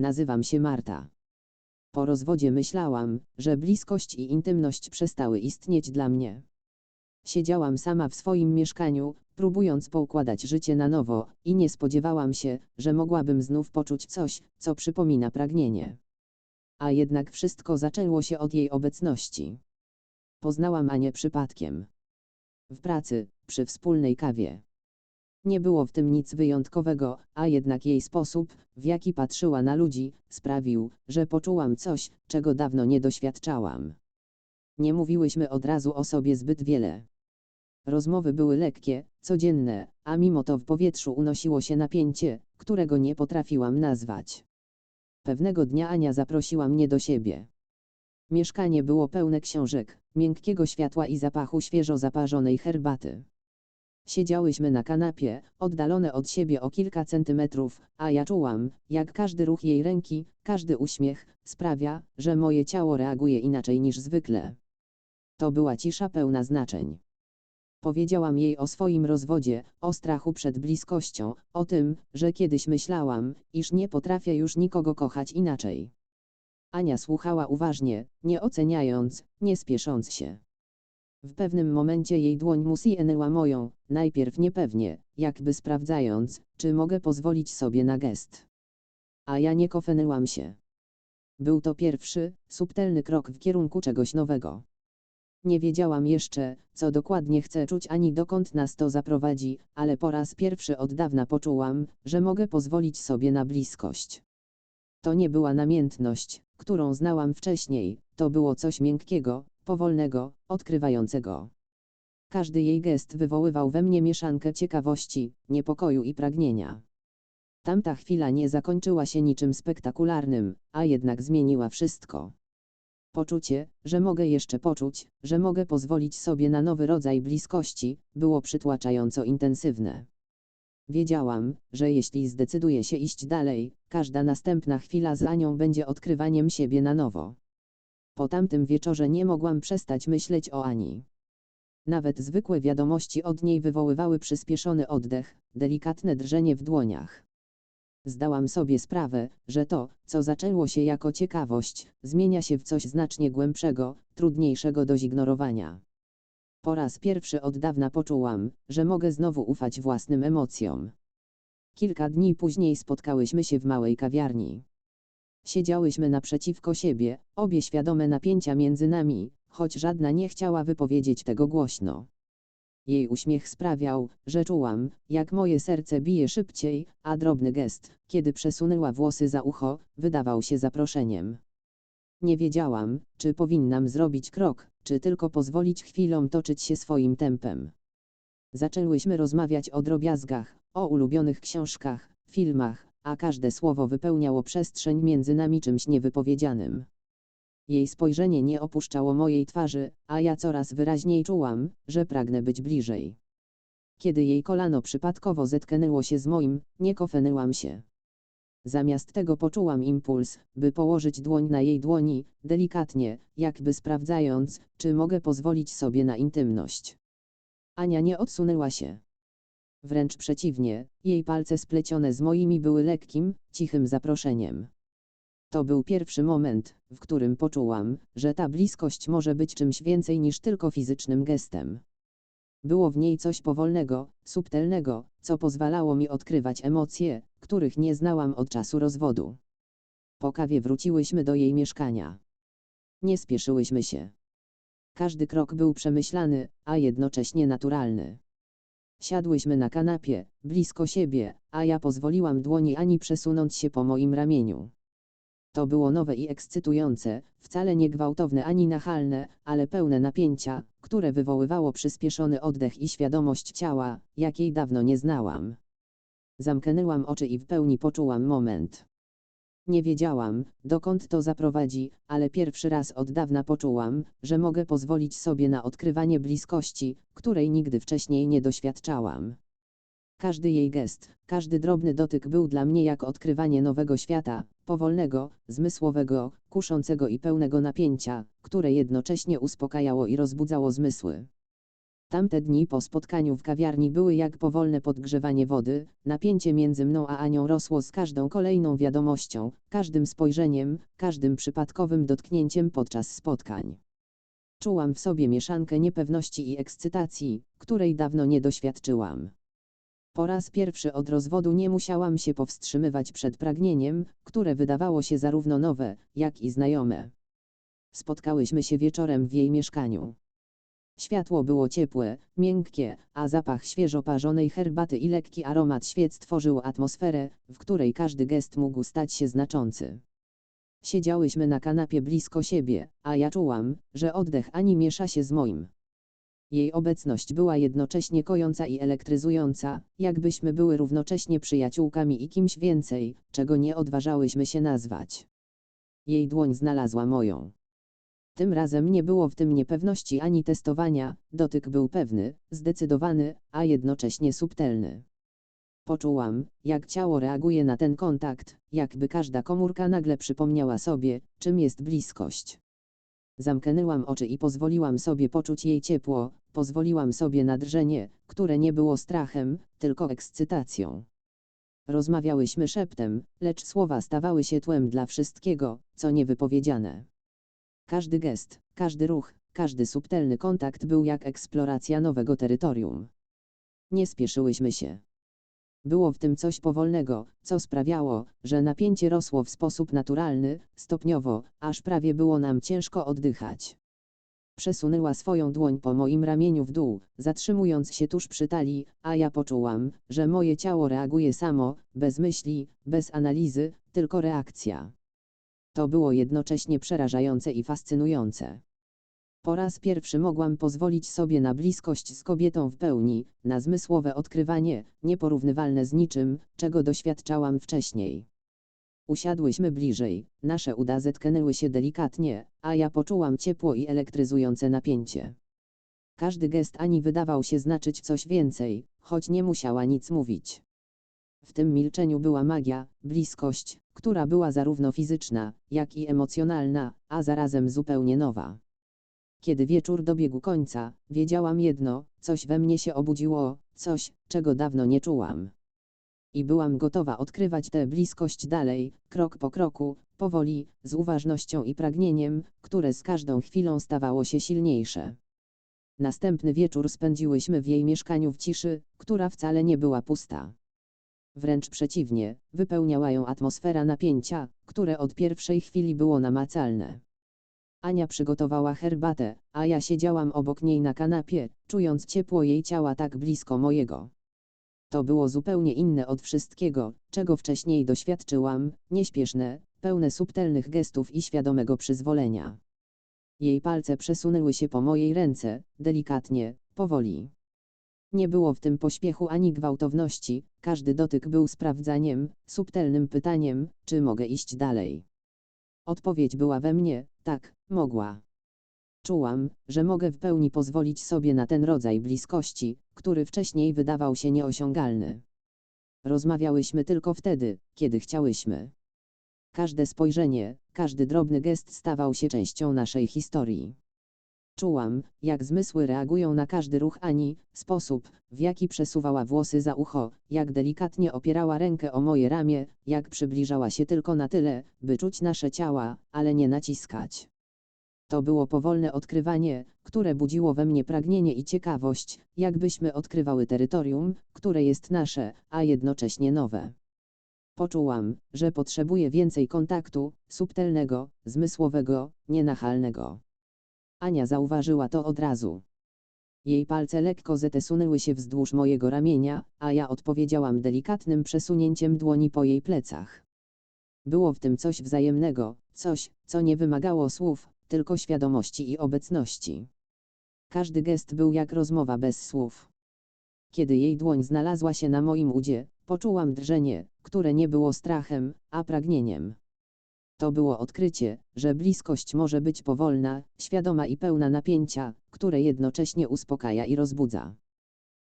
nazywam się Marta. Po rozwodzie myślałam, że bliskość i intymność przestały istnieć dla mnie. Siedziałam sama w swoim mieszkaniu, próbując poukładać życie na nowo, i nie spodziewałam się, że mogłabym znów poczuć coś, co przypomina pragnienie. A jednak wszystko zaczęło się od jej obecności. Poznałam Anię przypadkiem. W pracy, przy wspólnej kawie. Nie było w tym nic wyjątkowego, a jednak jej sposób, w jaki patrzyła na ludzi, sprawił, że poczułam coś, czego dawno nie doświadczałam. Nie mówiłyśmy od razu o sobie zbyt wiele. Rozmowy były lekkie, codzienne, a mimo to w powietrzu unosiło się napięcie, którego nie potrafiłam nazwać. Pewnego dnia Ania zaprosiła mnie do siebie. Mieszkanie było pełne książek, miękkiego światła i zapachu świeżo zaparzonej herbaty. Siedziałyśmy na kanapie, oddalone od siebie o kilka centymetrów, a ja czułam, jak każdy ruch jej ręki, każdy uśmiech, sprawia, że moje ciało reaguje inaczej niż zwykle. To była cisza pełna znaczeń. Powiedziałam jej o swoim rozwodzie, o strachu przed bliskością, o tym, że kiedyś myślałam, iż nie potrafię już nikogo kochać inaczej. Ania słuchała uważnie, nie oceniając, nie spiesząc się. W pewnym momencie jej dłoń musienęła moją, najpierw niepewnie, jakby sprawdzając, czy mogę pozwolić sobie na gest. A ja nie kofenęłam się. Był to pierwszy, subtelny krok w kierunku czegoś nowego. Nie wiedziałam jeszcze, co dokładnie chcę czuć ani dokąd nas to zaprowadzi, ale po raz pierwszy od dawna poczułam, że mogę pozwolić sobie na bliskość. To nie była namiętność, którą znałam wcześniej, to było coś miękkiego, powolnego, odkrywającego. Każdy jej gest wywoływał we mnie mieszankę ciekawości, niepokoju i pragnienia. Tamta chwila nie zakończyła się niczym spektakularnym, a jednak zmieniła wszystko. Poczucie, że mogę jeszcze poczuć, że mogę pozwolić sobie na nowy rodzaj bliskości, było przytłaczająco intensywne. Wiedziałam, że jeśli zdecyduję się iść dalej, każda następna chwila z Anią będzie odkrywaniem siebie na nowo. Po tamtym wieczorze nie mogłam przestać myśleć o Ani. Nawet zwykłe wiadomości od niej wywoływały przyspieszony oddech, delikatne drżenie w dłoniach. Zdałam sobie sprawę, że to, co zaczęło się jako ciekawość, zmienia się w coś znacznie głębszego, trudniejszego do zignorowania. Po raz pierwszy od dawna poczułam, że mogę znowu ufać własnym emocjom. Kilka dni później spotkałyśmy się w małej kawiarni. Siedziałyśmy naprzeciwko siebie, obie świadome napięcia między nami, choć żadna nie chciała wypowiedzieć tego głośno. Jej uśmiech sprawiał, że czułam, jak moje serce bije szybciej, a drobny gest, kiedy przesunęła włosy za ucho, wydawał się zaproszeniem. Nie wiedziałam, czy powinnam zrobić krok, czy tylko pozwolić chwilom toczyć się swoim tempem. Zaczęłyśmy rozmawiać o drobiazgach, o ulubionych książkach, filmach, a każde słowo wypełniało przestrzeń między nami czymś niewypowiedzianym. Jej spojrzenie nie opuszczało mojej twarzy, a ja coraz wyraźniej czułam, że pragnę być bliżej. Kiedy jej kolano przypadkowo zetknęło się z moim, nie kofenęłam się. Zamiast tego poczułam impuls, by położyć dłoń na jej dłoni, delikatnie, jakby sprawdzając, czy mogę pozwolić sobie na intymność. Ania nie odsunęła się. Wręcz przeciwnie, jej palce splecione z moimi były lekkim, cichym zaproszeniem. To był pierwszy moment, w którym poczułam, że ta bliskość może być czymś więcej niż tylko fizycznym gestem. Było w niej coś powolnego, subtelnego, co pozwalało mi odkrywać emocje, których nie znałam od czasu rozwodu. Po kawie wróciłyśmy do jej mieszkania. Nie spieszyłyśmy się. Każdy krok był przemyślany, a jednocześnie naturalny. Siadłyśmy na kanapie, blisko siebie, a ja pozwoliłam dłoni Ani przesunąć się po moim ramieniu. To było nowe i ekscytujące, wcale nie gwałtowne ani nachalne, ale pełne napięcia, które wywoływało przyspieszony oddech i świadomość ciała, jakiej dawno nie znałam. Zamknęłam oczy i w pełni poczułam moment. Nie wiedziałam, dokąd to zaprowadzi, ale pierwszy raz od dawna poczułam, że mogę pozwolić sobie na odkrywanie bliskości, której nigdy wcześniej nie doświadczałam. Każdy jej gest, każdy drobny dotyk był dla mnie jak odkrywanie nowego świata, powolnego, zmysłowego, kuszącego i pełnego napięcia, które jednocześnie uspokajało i rozbudzało zmysły. Tamte dni po spotkaniu w kawiarni były jak powolne podgrzewanie wody, napięcie między mną a Anią rosło z każdą kolejną wiadomością, każdym spojrzeniem, każdym przypadkowym dotknięciem podczas spotkań. Czułam w sobie mieszankę niepewności i ekscytacji, której dawno nie doświadczyłam. Po raz pierwszy od rozwodu nie musiałam się powstrzymywać przed pragnieniem, które wydawało się zarówno nowe, jak i znajome. Spotkałyśmy się wieczorem w jej mieszkaniu. Światło było ciepłe, miękkie, a zapach świeżo parzonej herbaty i lekki aromat świec tworzył atmosferę, w której każdy gest mógł stać się znaczący. Siedziałyśmy na kanapie blisko siebie, a ja czułam, że oddech Ani miesza się z moim. Jej obecność była jednocześnie kojąca i elektryzująca, jakbyśmy były równocześnie przyjaciółkami i kimś więcej, czego nie odważałyśmy się nazwać. Jej dłoń znalazła moją. Tym razem nie było w tym niepewności ani testowania, dotyk był pewny, zdecydowany, a jednocześnie subtelny. Poczułam, jak ciało reaguje na ten kontakt, jakby każda komórka nagle przypomniała sobie, czym jest bliskość. Zamknęłam oczy i pozwoliłam sobie poczuć jej ciepło, pozwoliłam sobie na drżenie, które nie było strachem, tylko ekscytacją. Rozmawiałyśmy szeptem, lecz słowa stawały się tłem dla wszystkiego, co niewypowiedziane. Każdy gest, każdy ruch, każdy subtelny kontakt był jak eksploracja nowego terytorium. Nie spieszyłyśmy się. Było w tym coś powolnego, co sprawiało, że napięcie rosło w sposób naturalny, stopniowo, aż prawie było nam ciężko oddychać. Przesunęła swoją dłoń po moim ramieniu w dół, zatrzymując się tuż przy talii, a ja poczułam, że moje ciało reaguje samo, bez myśli, bez analizy, tylko reakcja. To było jednocześnie przerażające i fascynujące. Po raz pierwszy mogłam pozwolić sobie na bliskość z kobietą w pełni, na zmysłowe odkrywanie, nieporównywalne z niczym, czego doświadczałam wcześniej. Usiadłyśmy bliżej, nasze uda zetknęły się delikatnie, a ja poczułam ciepło i elektryzujące napięcie. Każdy gest Ani wydawał się znaczyć coś więcej, choć nie musiała nic mówić. W tym milczeniu była magia, bliskość, która była zarówno fizyczna, jak i emocjonalna, a zarazem zupełnie nowa. Kiedy wieczór dobiegł końca, wiedziałam jedno, coś we mnie się obudziło, coś, czego dawno nie czułam. I byłam gotowa odkrywać tę bliskość dalej, krok po kroku, powoli, z uważnością i pragnieniem, które z każdą chwilą stawało się silniejsze. Następny wieczór spędziłyśmy w jej mieszkaniu w ciszy, która wcale nie była pusta. Wręcz przeciwnie, wypełniała ją atmosfera napięcia, które od pierwszej chwili było namacalne. Ania przygotowała herbatę, a ja siedziałam obok niej na kanapie, czując ciepło jej ciała tak blisko mojego. To było zupełnie inne od wszystkiego, czego wcześniej doświadczyłam, nieśpieszne, pełne subtelnych gestów i świadomego przyzwolenia. Jej palce przesunęły się po mojej ręce, delikatnie, powoli. Nie było w tym pośpiechu ani gwałtowności, każdy dotyk był sprawdzaniem, subtelnym pytaniem, czy mogę iść dalej. Odpowiedź była we mnie, tak, mogła. Czułam, że mogę w pełni pozwolić sobie na ten rodzaj bliskości, który wcześniej wydawał się nieosiągalny. Rozmawiałyśmy tylko wtedy, kiedy chciałyśmy. Każde spojrzenie, każdy drobny gest stawał się częścią naszej historii. Czułam, jak zmysły reagują na każdy ruch Ani, sposób, w jaki przesuwała włosy za ucho, jak delikatnie opierała rękę o moje ramię, jak przybliżała się tylko na tyle, by czuć nasze ciała, ale nie naciskać. To było powolne odkrywanie, które budziło we mnie pragnienie i ciekawość, jakbyśmy odkrywały terytorium, które jest nasze, a jednocześnie nowe. Poczułam, że potrzebuję więcej kontaktu, subtelnego, zmysłowego, nienachalnego. Ania zauważyła to od razu. Jej palce lekko zetesunęły się wzdłuż mojego ramienia, a ja odpowiedziałam delikatnym przesunięciem dłoni po jej plecach. Było w tym coś wzajemnego, coś, co nie wymagało słów, tylko świadomości i obecności. Każdy gest był jak rozmowa bez słów. Kiedy jej dłoń znalazła się na moim udzie, poczułam drżenie, które nie było strachem, a pragnieniem. To było odkrycie, że bliskość może być powolna, świadoma i pełna napięcia, które jednocześnie uspokaja i rozbudza.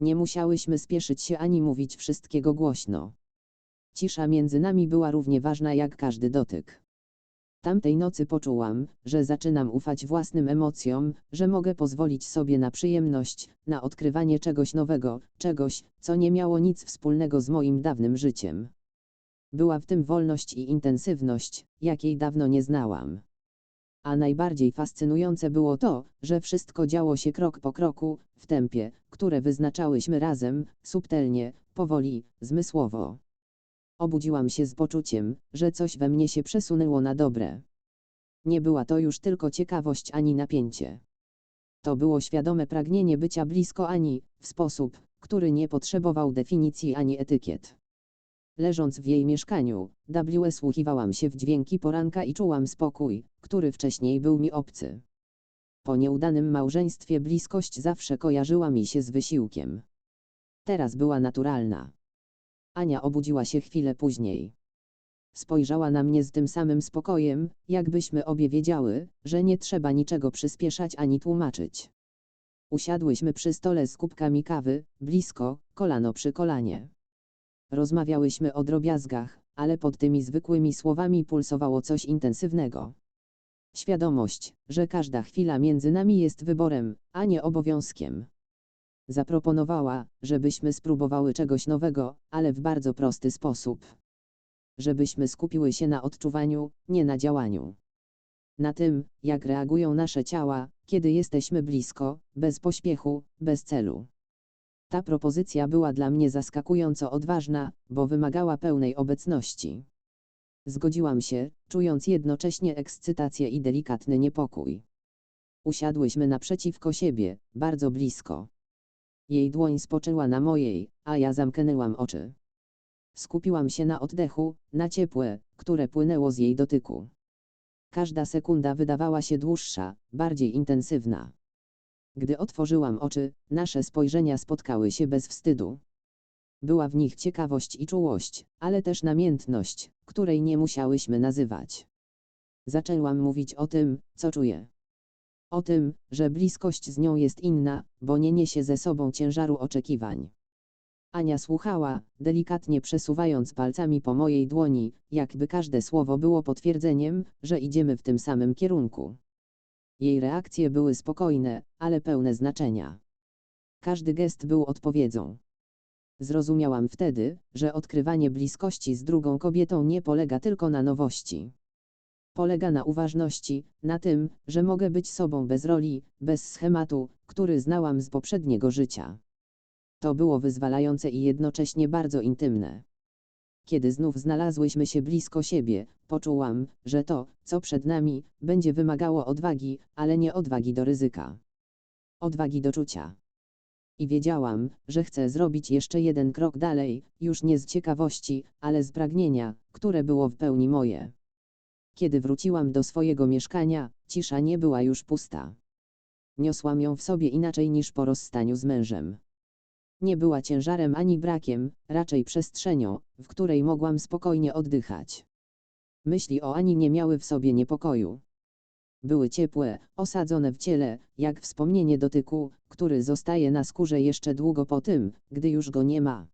Nie musiałyśmy spieszyć się ani mówić wszystkiego głośno. Cisza między nami była równie ważna jak każdy dotyk. Tamtej nocy poczułam, że zaczynam ufać własnym emocjom, że mogę pozwolić sobie na przyjemność, na odkrywanie czegoś nowego, czegoś, co nie miało nic wspólnego z moim dawnym życiem. Była w tym wolność i intensywność, jakiej dawno nie znałam. A najbardziej fascynujące było to, że wszystko działo się krok po kroku, w tempie, które wyznaczałyśmy razem, subtelnie, powoli, zmysłowo. Obudziłam się z poczuciem, że coś we mnie się przesunęło na dobre. Nie była to już tylko ciekawość ani napięcie. To było świadome pragnienie bycia blisko Ani, w sposób, który nie potrzebował definicji ani etykiet. Leżąc w jej mieszkaniu, W słuchiwałam się w dźwięki poranka i czułam spokój, który wcześniej był mi obcy. Po nieudanym małżeństwie bliskość zawsze kojarzyła mi się z wysiłkiem. Teraz była naturalna. Ania obudziła się chwilę później. Spojrzała na mnie z tym samym spokojem, jakbyśmy obie wiedziały, że nie trzeba niczego przyspieszać ani tłumaczyć. Usiadłyśmy przy stole z kubkami kawy, blisko, kolano przy kolanie. Rozmawiałyśmy o drobiazgach, ale pod tymi zwykłymi słowami pulsowało coś intensywnego. Świadomość, że każda chwila między nami jest wyborem, a nie obowiązkiem. Zaproponowała, żebyśmy spróbowały czegoś nowego, ale w bardzo prosty sposób. Żebyśmy skupiły się na odczuwaniu, nie na działaniu. Na tym, jak reagują nasze ciała, kiedy jesteśmy blisko, bez pośpiechu, bez celu. Ta propozycja była dla mnie zaskakująco odważna, bo wymagała pełnej obecności. Zgodziłam się, czując jednocześnie ekscytację i delikatny niepokój. Usiadłyśmy naprzeciwko siebie, bardzo blisko. Jej dłoń spoczęła na mojej, a ja zamknęłam oczy. Skupiłam się na oddechu, na ciepłe, które płynęło z jej dotyku. Każda sekunda wydawała się dłuższa, bardziej intensywna. Gdy otworzyłam oczy, nasze spojrzenia spotkały się bez wstydu. Była w nich ciekawość i czułość, ale też namiętność, której nie musiałyśmy nazywać. Zaczęłam mówić o tym, co czuję. O tym, że bliskość z nią jest inna, bo nie niesie ze sobą ciężaru oczekiwań. Ania słuchała, delikatnie przesuwając palcami po mojej dłoni, jakby każde słowo było potwierdzeniem, że idziemy w tym samym kierunku. Jej reakcje były spokojne, ale pełne znaczenia. Każdy gest był odpowiedzią. Zrozumiałam wtedy, że odkrywanie bliskości z drugą kobietą nie polega tylko na nowości. Polega na uważności, na tym, że mogę być sobą bez roli, bez schematu, który znałam z poprzedniego życia. To było wyzwalające i jednocześnie bardzo intymne. Kiedy znów znalazłyśmy się blisko siebie, poczułam, że to, co przed nami, będzie wymagało odwagi, ale nie odwagi do ryzyka. Odwagi do czucia. I wiedziałam, że chcę zrobić jeszcze jeden krok dalej, już nie z ciekawości, ale z pragnienia, które było w pełni moje. Kiedy wróciłam do swojego mieszkania, cisza nie była już pusta. Niosłam ją w sobie inaczej niż po rozstaniu z mężem. Nie była ciężarem ani brakiem, raczej przestrzenią, w której mogłam spokojnie oddychać. Myśli o Ani nie miały w sobie niepokoju. Były ciepłe, osadzone w ciele, jak wspomnienie dotyku, który zostaje na skórze jeszcze długo po tym, gdy już go nie ma.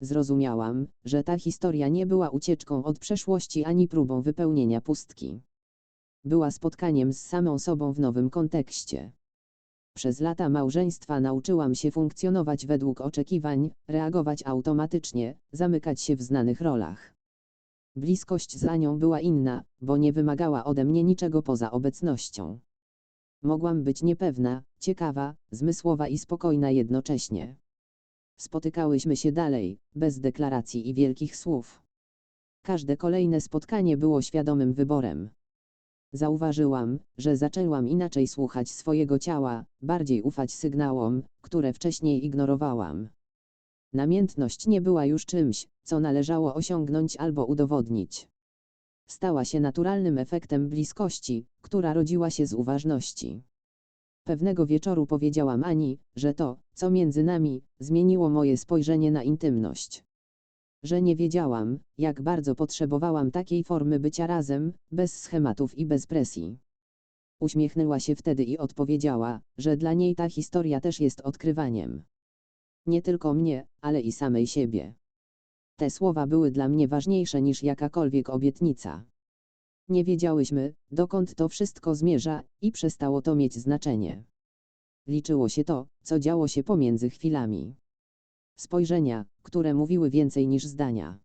Zrozumiałam, że ta historia nie była ucieczką od przeszłości ani próbą wypełnienia pustki. Była spotkaniem z samą sobą w nowym kontekście. Przez lata małżeństwa nauczyłam się funkcjonować według oczekiwań, reagować automatycznie, zamykać się w znanych rolach. Bliskość z Anią była inna, bo nie wymagała ode mnie niczego poza obecnością. Mogłam być niepewna, ciekawa, zmysłowa i spokojna jednocześnie. Spotykałyśmy się dalej, bez deklaracji i wielkich słów. Każde kolejne spotkanie było świadomym wyborem. Zauważyłam, że zaczęłam inaczej słuchać swojego ciała, bardziej ufać sygnałom, które wcześniej ignorowałam. Namiętność nie była już czymś, co należało osiągnąć albo udowodnić. Stała się naturalnym efektem bliskości, która rodziła się z uważności. Pewnego wieczoru powiedziałam Ani, że to, co między nami, zmieniło moje spojrzenie na intymność. Że nie wiedziałam, jak bardzo potrzebowałam takiej formy bycia razem, bez schematów i bez presji. Uśmiechnęła się wtedy i odpowiedziała, że dla niej ta historia też jest odkrywaniem. Nie tylko mnie, ale i samej siebie. Te słowa były dla mnie ważniejsze niż jakakolwiek obietnica. nie wiedziałyśmy, dokąd to wszystko zmierza, i przestało to mieć znaczenie. Liczyło się to, co działo się pomiędzy chwilami. Spojrzenia, które mówiły więcej niż zdania.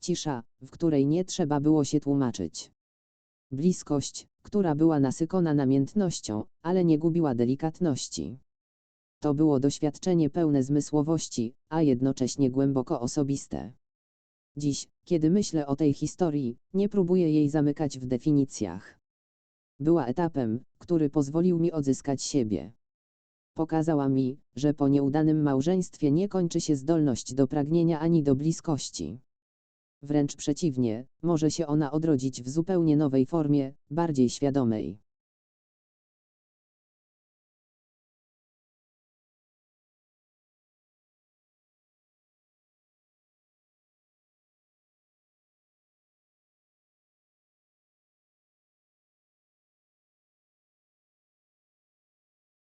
Cisza, w której nie trzeba było się tłumaczyć. Bliskość, która była nasykona namiętnością, ale nie gubiła delikatności. To było doświadczenie pełne zmysłowości, a jednocześnie głęboko osobiste. Dziś, kiedy myślę o tej historii, nie próbuję jej zamykać w definicjach. Była etapem, który pozwolił mi odzyskać siebie. Pokazała mi, że po nieudanym małżeństwie nie kończy się zdolność do pragnienia ani do bliskości. Wręcz przeciwnie, może się ona odrodzić w zupełnie nowej formie, bardziej świadomej.